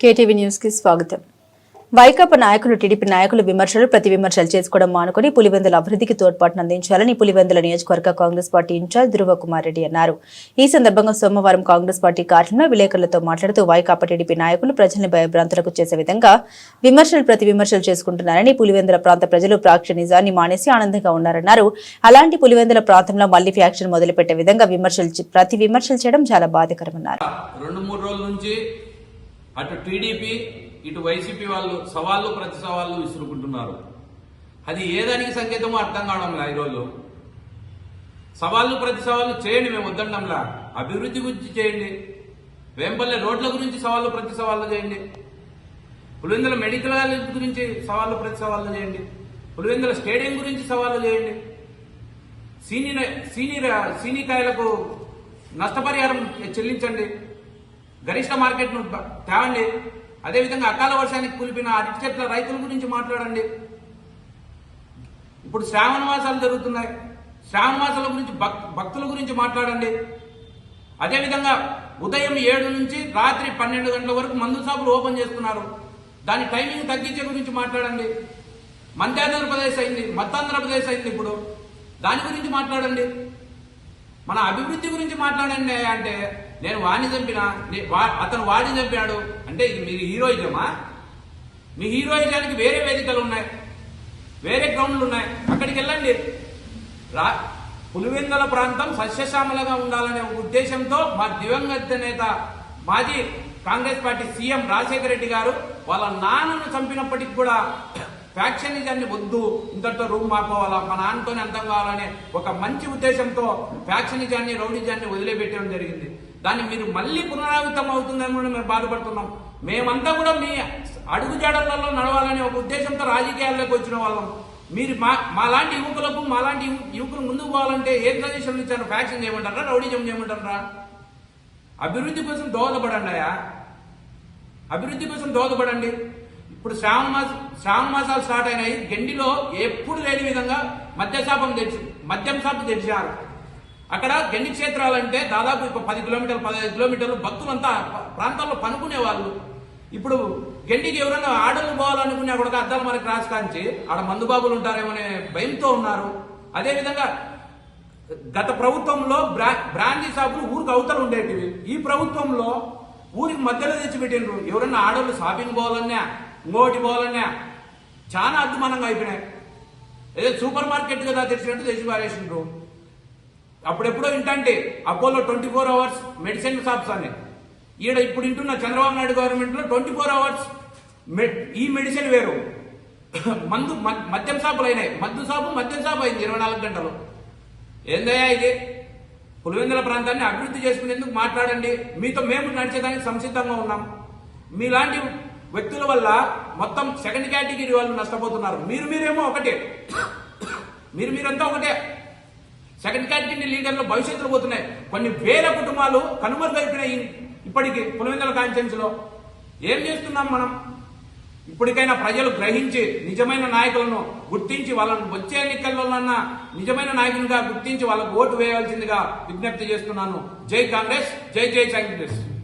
KTV న్యూస్కి స్వాగతం. వైకాపా నాయకులు టీడీపీ నాయకులు విమర్శలు ప్రతి విమర్శలు చేసుకోవడం మానుకుని పులివెందుల అభివృద్ధికి తోడ్పాటును అందించాలని పులివెందుల నియోజకవర్గ Congress party in-charge Dhruvakumar Reddy అన్నారు. ఈ సందర్భంగా సోమవారం కాంగ్రెస్ పార్టీ కార్యాలయంలో విలేకరులతో మాట్లాడుతూ వైకాపా టీడీపీ నాయకులు ప్రజల్ని భయభ్రాంతులకు చేసే విధంగా విమర్శలు ప్రతి విమర్శలు చేసుకుంటున్నారని పులివెందుల ప్రాంత ప్రజలు ప్రాక్ష నిజాన్ని మానేసి ఆనందంగా ఉన్నారన్నారు. అలాంటి పులివెందుల ప్రాంతంలో మళ్ళీ ఫ్యాక్షన్ మొదలుపెట్టే విధంగా విమర్శలు ప్రతి విమర్శలు చేయడం చాలా బాధాకరమన్నారు. అటు టీడీపీ ఇటు వైసీపీ వాళ్ళు సవాళ్ళు ప్రతి సవాళ్ళు విసురుకుంటున్నారు. అది ఏ దానికి సంకేతమో అర్థం కావడంలా ఈరోజు. సవాళ్ళు ప్రతి సవాళ్ళు చేయండి మేము వద్దండంలా. అభివృద్ధి గురించి చేయండి. వేంపల్లె రోడ్ల గురించి సవాళ్ళు ప్రతి సవాళ్ళు చేయండి. పులివెందుల మెడికల్ కాలేజ్ గురించి సవాళ్ళు ప్రతి సవాళ్ళు చేయండి. పులివెందుల స్టేడియం గురించి సవాళ్ళు చేయండి. సీనియర్ సీనియర్ సీనికాయలకు నష్టపరిహారం చెల్లించండి. గరిష్ట మార్కెట్ను తేవండి అదేవిధంగా అకాల వర్షానికి కూలిపోయిన అరటి చెట్ల రైతుల గురించి మాట్లాడండి. ఇప్పుడు శ్రావణ మాసాలు జరుగుతున్నాయి. శ్రావణ మాసాల గురించి భక్- భక్తుల గురించి మాట్లాడండి. అదేవిధంగా ఉదయం ఏడు నుంచి రాత్రి పన్నెండు గంటల వరకు మందు షాపులు ఓపెన్ చేస్తున్నారు. దాని టైమింగ్ తగ్గించే గురించి మాట్లాడండి. మధ్యాంధ్రప్రదేశ్ అయింది మధ్యాంధ్రప్రదేశ్ అయింది ఇప్పుడు. దాని గురించి మాట్లాడండి. మన అభివృద్ధి గురించి మాట్లాడండి అంటే నేను వాడిని చంపిన వా- అతను వాడిని చంపినాడు అంటే ఇది మీరు హీరోయిజమా? మీ హీరోయిజానికి వేరే వేదికలు ఉన్నాయి. వేరే గ్రౌండ్లు ఉన్నాయి. అక్కడికి వెళ్ళండి. రా పులివెందల ప్రాంతం సస్యశ్యామలగా ఉండాలనే ఒక ఉద్దేశంతో మా దివంగత నేత మాజీ Congress party CM Rajasekhara Reddy గారు వాళ్ళ నాన్నను చంపినప్పటికి కూడా ఫ్యాక్షనిజాన్ని వద్దు ఇంతటితో రూమ్ మాపోవాలా మా నాన్నతోనే అంతం కావాలనే ఒక మంచి ఉద్దేశంతో ఫ్యాక్షనిజాన్ని రౌడిజాన్ని వదిలిపెట్టడం జరిగింది. దాన్ని మీరు మళ్ళీ పునరావృతం అవుతుందని కూడా మేము బాధపడుతున్నాం. మేమంతా కూడా మీ అడుగుజాడలలో నడవాలనే ఒక ఉద్దేశంతో రాజకీయాల్లోకి వచ్చిన వాళ్ళం. మీరు మా మాలాంటి యువకులకు మాలాంటి యువకులు ముందుకు పోవాలంటే ఏ సజెషన్ ఇచ్చారు? ఫ్యాక్షన్ చేయమంటారా? రౌడిజం చేయమంటారా? అభివృద్ధి కోసం దోహదపడండి అభివృద్ధి కోసం దోహదపడండి. ఇప్పుడు శ్రావణ మాస శ్రావణ మాసాలు స్టార్ట్ అయినాయి. గెండిలో ఎప్పుడు లేని విధంగా మద్యశాపం తెచ్చి మద్యం షాపు తెచ్చారు అక్కడ గండి క్షేత్రాలంటే దాదాపు ఇప్పుడు పది కిలోమీటర్లు పదహైదు కిలోమీటర్లు భక్తులంతా ప్రాంతాల్లో పనుకునే వాళ్ళు ఇప్పుడు గండికి ఎవరైనా ఆడలు పోవాలనుకునే కూడా అద్దాలు మనకి క్రాస్ కాంచి ఆడ మందుబాబులు ఉంటారేమనే భయంతో ఉన్నారు. అదేవిధంగా గత ప్రభుత్వంలో బ్రా బ్రాండీ షాపులు ఊరికి అవతలు ఉండేటివి. ఈ ప్రభుత్వంలో ఊరికి మధ్యలో తెచ్చిపెట్టిండ్రు. ఎవరన్నా ఆడవాళ్ళు షాపింగ్ పోవాలన్నా ఇంకోటి పోవాలన్నా చాలా అద్దుమానంగా అయిపోయినాయి. ఏదో సూపర్ మార్కెట్ కదా తెచ్చినట్టు తెచ్చి పారేసిండ్రు అప్పుడెప్పుడో వింటంటే Apollo twenty four hours medicine shops అని. ఈడ ఇప్పుడు వింటున్న చంద్రబాబు నాయుడు గవర్నమెంట్లో ట్వంటీ ఫోర్ అవర్స్ ఈ మెడిసిన్ వేరు. మందు మద్యం షాపులు అయినాయి. మద్దు షాపు మద్యం షాపు అయింది ఇరవై నాలుగు గంటలు. ఏందయ్యా ఇది? పులివెందుల ప్రాంతాన్ని అభివృద్ధి చేసుకునేందుకు మాట్లాడండి. మీతో మేము నడిచేదానికి సంసిద్ధంగా ఉన్నాం. మీలాంటి వ్యక్తుల వల్ల మొత్తం సెకండ్ కేటగిరీ వాళ్ళు నష్టపోతున్నారు. మీరు మీరేమో ఒకటే. మీరు మీరంతా ఒకటే. సెకండ్ కేటగిరీ లీడర్లు భవిష్యత్తులో పోతున్నాయి. కొన్ని వేల కుటుంబాలు కనుమరుగైపోయినాయి ఇప్పటికి పులివెందుల కాన్ఫరెన్స్లో ఏం చేస్తున్నాం మనం? ఇప్పటికైనా ప్రజలు గ్రహించి నిజమైన నాయకులను గుర్తించి వాళ్ళను వచ్చే ఎన్నికల్లోనన్నా నిజమైన నాయకునిగా గుర్తించి వాళ్ళకు ఓటు వేయాల్సిందిగా విజ్ఞప్తి చేస్తున్నాను. జై కాంగ్రెస్ జై జై కాంగ్రెస్.